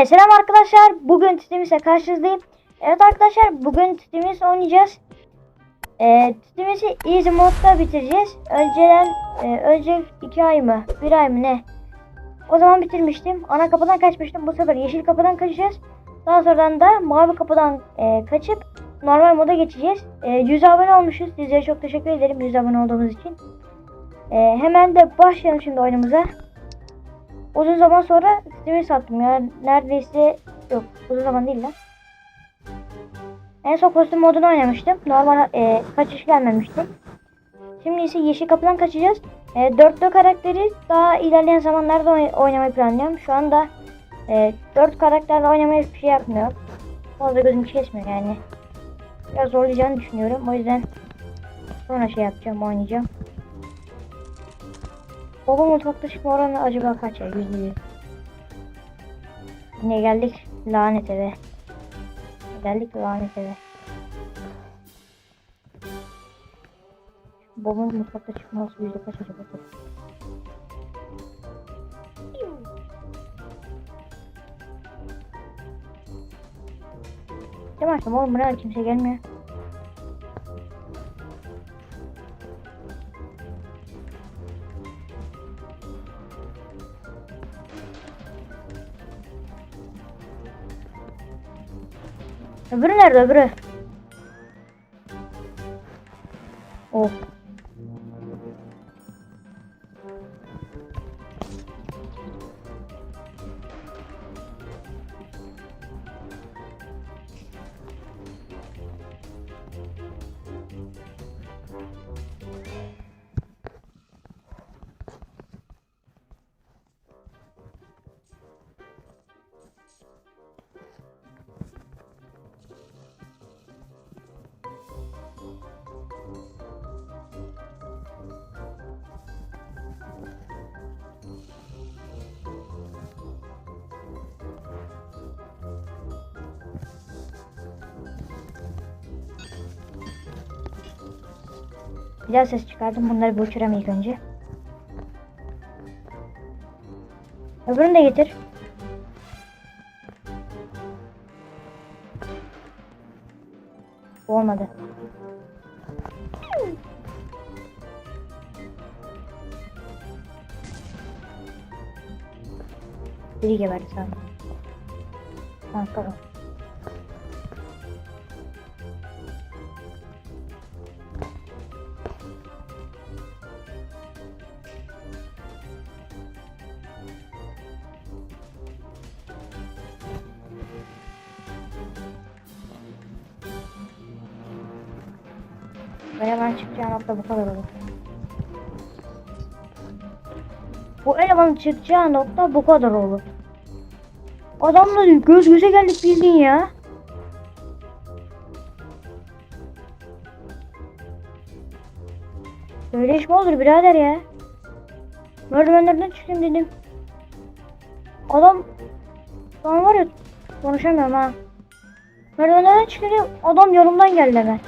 Evet selam arkadaşlar. Bugün Titimiz'le karşınızdayım. Evet arkadaşlar bugün Titimiz oynayacağız. Ee, Titimiz'i Easy modda bitireceğiz. Önceden e, önce 2 ay mı 1 ay mı ne? O zaman bitirmiştim. Ana kapıdan kaçmıştım. Bu sefer yeşil kapıdan kaçacağız. Daha sonradan da mavi kapıdan e, kaçıp normal moda geçeceğiz. E, 100 abone olmuşuz. Sizlere çok teşekkür ederim 100 abone olduğunuz için. E, hemen de başlayalım şimdi oyunumuza. Uzun zaman sonra Steam'i sattım ya. Neredeyse yok. Uzun zaman değil lan. En son kostüm modunu oynamıştım. Normal e, kaçış gelmemişti. Şimdi ise yeşil kapıdan kaçacağız. E, dörtlü karakteri daha ilerleyen zamanlarda oy- oynamayı planlıyorum. Şu anda e, dört karakterle oynamayı bir şey yapmıyorum. Fazla gözüm kesmiyor yani. Biraz zorlayacağını düşünüyorum. O yüzden sonra şey yapacağım, oynayacağım. Baba mutfakta çıkma oranı acaba kaç ya? Yüzde yüz. Yine geldik lanet eve. Geldik lanet eve. Babamın mutfakta çıkması yüzde kaç acaba? Akşam oğlum buraya kimse gelmiyor. Öbürü nerede öbürü? Güzel ses çıkardım. Bunları bir uçurayım ilk önce. Öbürünü de getir. Olmadı. Biri geberdi sandım. Tamam tamam. Çıkacağı nokta bu elemanın çıkacağı nokta bu kadar olur. Adamla göz göze geldik bildin ya. Böyle iş mi olur birader ya? Merdivenlerden çıkayım dedim. Adam... An var ya konuşamıyorum ha. Merdivenlerden çıkınca adam yanımdan geldi hemen.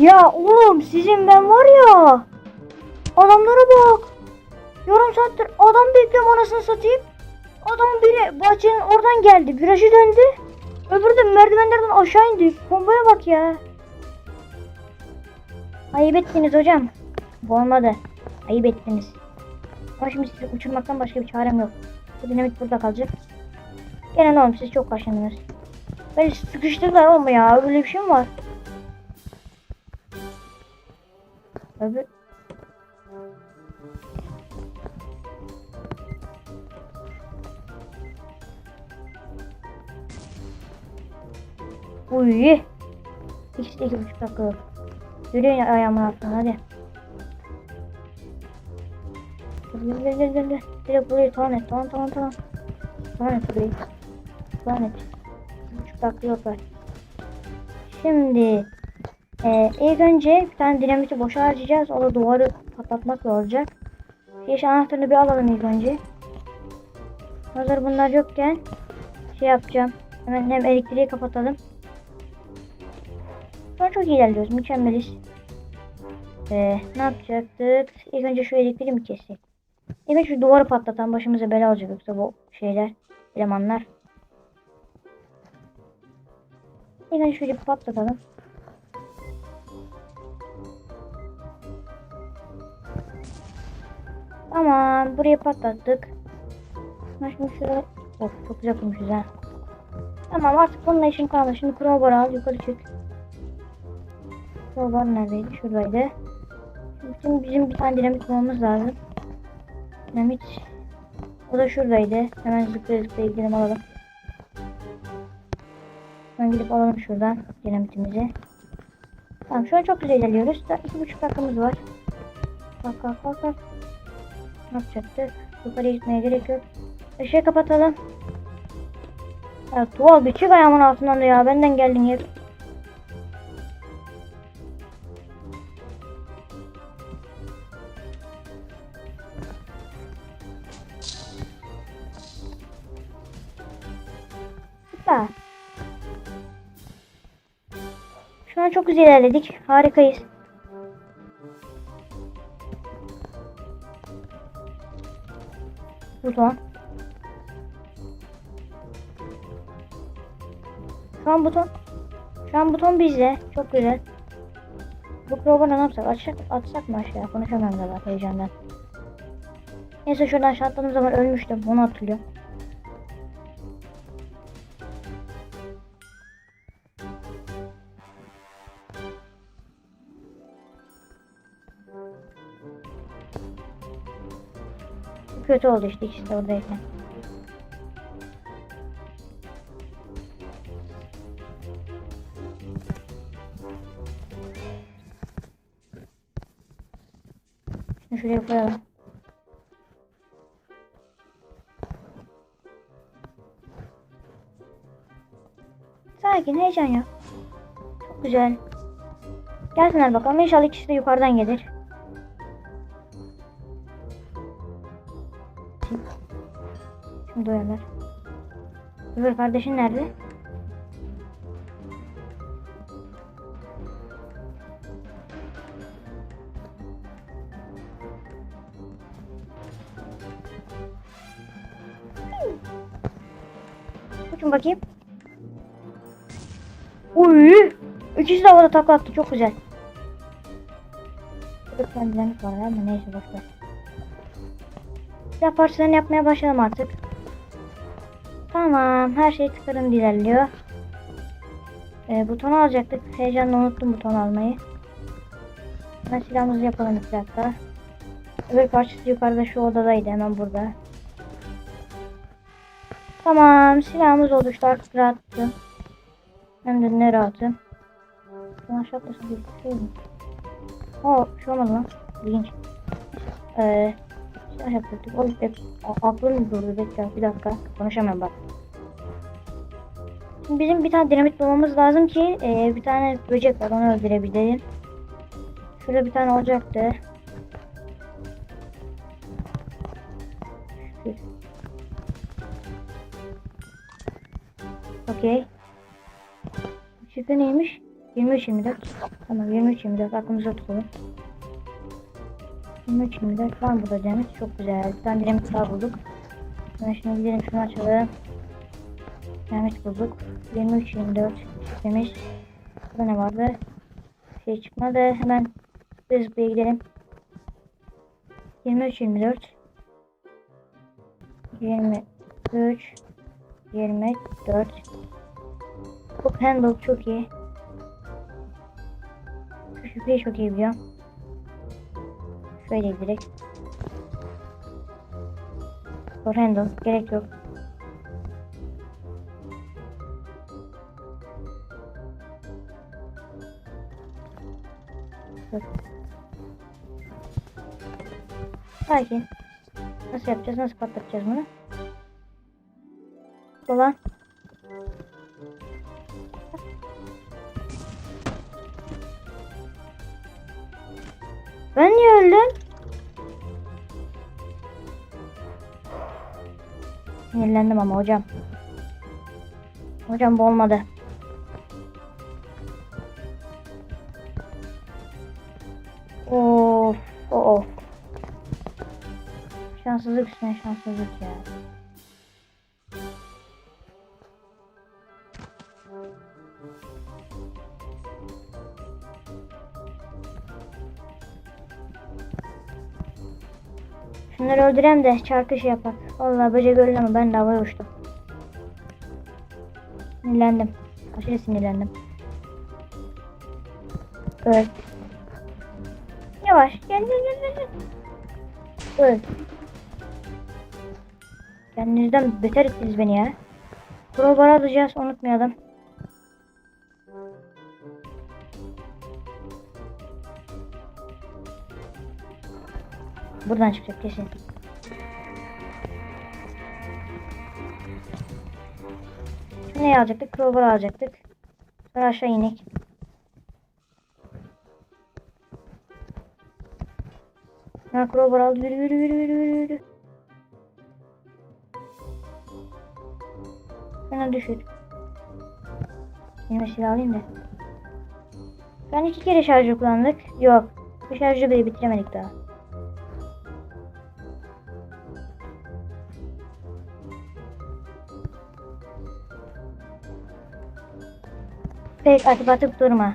Ya oğlum sizin ben var ya. Adamlara bak. Yarım saattir adam bekliyorum anasını satayım. Adam biri bahçenin oradan geldi. Virajı döndü. Öbürü de merdivenlerden aşağı indi. Komboya bak ya. Ayıp ettiniz hocam. Bu olmadı. Ayıp ettiniz. Ama şimdi sizi uçurmaktan başka bir çarem yok. Bu dinamit burada kalacak. Gene ne oğlum siz çok kaşındınız. Beni sıkıştırdılar oğlum ya. Öyle bir şey mi var? Öbür... Uy. De iki buçuk dakika. Yürüyün ayağımın altına hadi. Gel gel gel gel. Direkt burayı talan et. Tamam tamam tamam. Talan et burayı. Talan et. Bir buçuk dakika yok var. Şimdi ee, ilk önce bir tane dinamiti boşa harcayacağız. O da duvarı patlatmakla olacak. Yeşil anahtarını bir alalım ilk önce. Hazır bunlar yokken şey yapacağım. Hemen hem elektriği kapatalım. An çok ilerliyoruz. Mükemmeliz. Ee, ne yapacaktık? İlk önce şu elektriği mi kessek? Önce şu duvarı patlatan başımıza bela olacak yoksa bu şeyler, elemanlar. İlk önce şöyle patlatalım. Tamam, burayı patlattık. Ben şimdi şuraya... Of, çok güzel kurmuşuz ha. Tamam, artık bununla işin kalmadı. Şimdi crowbar al, yukarı çık. Crowbar neredeydi? Şuradaydı. Şimdi bizim bir tane dinamit bulmamız lazım. Dinamit. O da şuradaydı. Hemen zıplaya zıplaya gidelim alalım. Hemen gidip alalım şuradan dinamitimizi. Tamam şu an çok güzel ilerliyoruz. Daha iki buçuk dakikamız var. Kalk kalk kalk kalk. Ne yapacaktık? Yukarıya gitmeye gerek yok. Işığı kapatalım. Ya tuval bir çık ayağımın altından da ya. Benden geldin hep. Süper. Şu an çok güzel ilerledik. Harikayız. Buton. Şu an buton. Şu an buton bizde. Çok güzel. Bu programı ne yapsak? Atsak, atsak mı aşağıya? Konuşamam galiba heyecandan. Neyse şuradan aşağı atladığım zaman ölmüştüm. Onu hatırlıyorum. Kötü oldu işte ikisi oradayken. Şunu şuraya koyalım. Sakin heyecan yok. Çok güzel. Gelsinler bakalım. İnşallah ikisi de yukarıdan gelir. Şimdi uyanır. Öbür kardeşin nerede? Uçun bakayım. Uy! İkisi de havada takla attı. Çok güzel. Burada kendilerini var ama neyse boşver. Silah parçalarını yapmaya başlayalım artık. Tamam. Her şey tıkırında ilerliyor. Ee, butonu alacaktık. Heyecanla unuttum buton almayı. Hemen silahımızı yapalım bir dakika. Öbür parçası yukarıda şu odadaydı. Hemen burada. Tamam. Silahımız oluştu. Artık rahatım. Hem de ne rahatım. Şuna aşağı bir şey mi? Oo, şu olmadı lan. İlginç. Eee silah yapıyorduk. O a- aklım durdu bekle bir dakika konuşamıyorum bak. Şimdi bizim bir tane dinamit bulmamız lazım ki e, bir tane böcek var onu öldürebilirim. Şurada bir tane olacaktı. Okey. Şifre neymiş? 23 24. Tamam 23 24 aklımıza tutalım. 23 24 var burada dinamit çok güzel. Bir tane dinamit daha bulduk. Ben şimdi gidelim şunu açalım. Dinamit bulduk. 23 24 şifremiz. Burada ne vardı? Şey çıkmadı. Hemen hızlıya gidelim. 23 24 23 24 Bu handle çok iyi. Şu şifreyi çok iyi biliyorum. Şöyle direkt. For handle. Gerek yok. Sakin. Nasıl yapacağız? Nasıl patlatacağız bunu? Ulan. Ben niye öldüm? Sinirlendim ama hocam. Hocam bu olmadı. Of, of. Şanssızlık üstüne şanssızlık ya. Şunları öldürem de çarkı şey yapak. Vallahi böcek öldü ama ben de havaya uçtum. Sinirlendim. Aşırı sinirlendim. Öl. Yavaş. Gel gel gel gel. Öl. Kendinizden beter ettiniz beni ya. Crowbar alacağız unutmayalım. Buradan çıkacak kesin. Şimdi ne alacaktık? Crowbar alacaktık. Sonra aşağı inek. Ha crowbar aldı. Yürü yürü yürü yürü yürü. Sana düşür. Yine silah alayım da. Ben iki kere şarjı kullandık. Yok. Bu şarjı bile bitiremedik daha. Fake atıp atıp durma.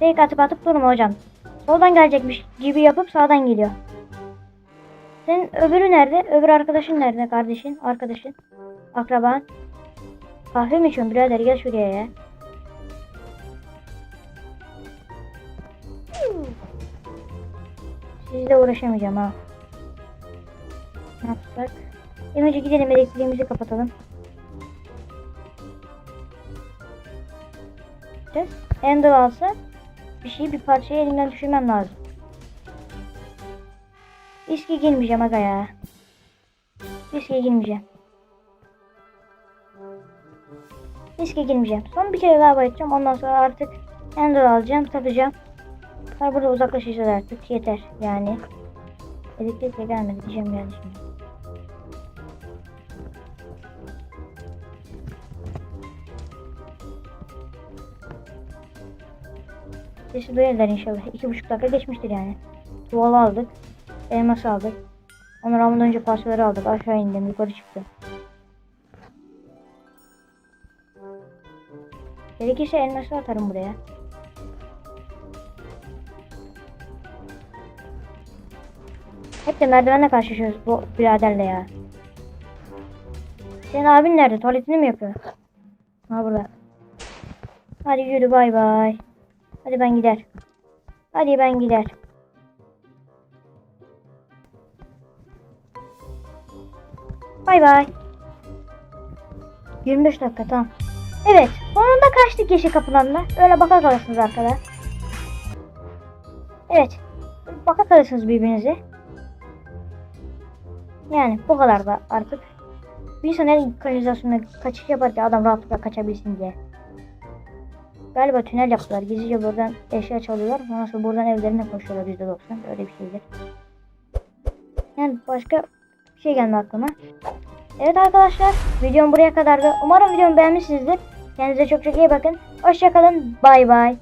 Fake atıp atıp durma hocam. Soldan gelecekmiş gibi yapıp sağdan geliyor. Senin öbürü nerede? Öbür arkadaşın nerede kardeşin? Arkadaşın? Akraban? Kahve mi içiyorsun birader gel şuraya ya. Sizle uğraşamayacağım ha. Ne yapsak? En önce gidelim elektriğimizi kapatalım. Yapacağız. Ender alsa bir şeyi bir parçayı elimden düşürmem lazım. Riske girmeyeceğim aga ya. Riske girmeyeceğim. Riske girmeyeceğim. Son bir kere daha bayatacağım. Ondan sonra artık Ender alacağım. Takacağım. Sonra burada uzaklaşacağız artık. Yeter yani. Elektrik de gelmedi diyeceğim yani şimdi. Sesi duyarlar inşallah. İki buçuk dakika geçmiştir yani. Tuvalı aldık. Elmas aldık. Onları almadan önce parçaları aldık. Aşağı indim. Yukarı çıktım. Gerekirse elması atarım buraya. Hep de merdivenle karşılaşıyoruz bu biraderle ya. Senin abin nerede? Tuvaletini mi yapıyor? Ha burada. Hadi yürü bay bay. Hadi ben gider. Hadi ben gider. Bay bay. 25 dakika tamam. Evet. Sonunda kaçtık yeşil kapılarla. Öyle baka kalırsınız arkada. Evet. Baka kalırsınız birbirinize. Yani bu kadar da artık. Bir insan her kanalizasyonuna kaçış yapar ki adam rahatlıkla kaçabilsin diye. Galiba tünel yaptılar. Gizlice buradan eşya çalıyorlar. Ondan sonra buradan evlerine koşuyorlar %90. Öyle bir şeydir. Yani başka bir şey geldi aklıma. Evet arkadaşlar. Videom buraya kadardı. Umarım videomu beğenmişsinizdir. Kendinize çok çok iyi bakın. Hoşçakalın. Bay bay.